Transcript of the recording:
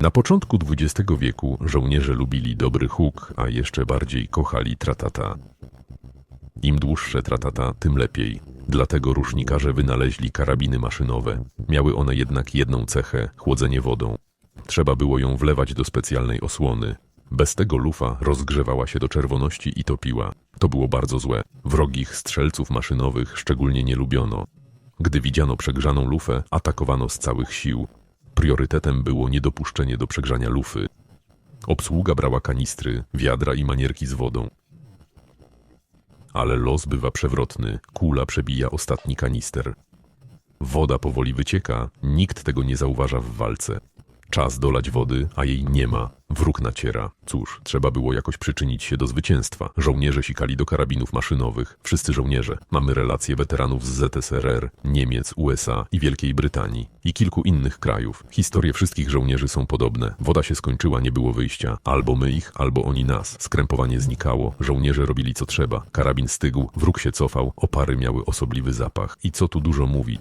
Na początku XX wieku żołnierze lubili dobry huk, a jeszcze bardziej kochali tratata. Im dłuższe tratata, tym lepiej. Dlatego różnikarze wynaleźli karabiny maszynowe. Miały one jednak jedną cechę chłodzenie wodą. Trzeba było ją wlewać do specjalnej osłony. Bez tego lufa rozgrzewała się do czerwoności i topiła. To było bardzo złe. Wrogich strzelców maszynowych szczególnie nie lubiono. Gdy widziano przegrzaną lufę, atakowano z całych sił. Priorytetem było niedopuszczenie do przegrzania lufy. Obsługa brała kanistry, wiadra i manierki z wodą. Ale los bywa przewrotny, kula przebija ostatni kanister. Woda powoli wycieka, nikt tego nie zauważa w walce. Czas dolać wody, a jej nie ma. Wróg naciera. Cóż, trzeba było jakoś przyczynić się do zwycięstwa. Żołnierze sikali do karabinów maszynowych. Wszyscy żołnierze. Mamy relacje weteranów z ZSRR, Niemiec, USA i Wielkiej Brytanii i kilku innych krajów. Historie wszystkich żołnierzy są podobne. Woda się skończyła, nie było wyjścia. Albo my ich, albo oni nas. Skrępowanie znikało. Żołnierze robili co trzeba. Karabin stygł, wróg się cofał, opary miały osobliwy zapach. I co tu dużo mówić.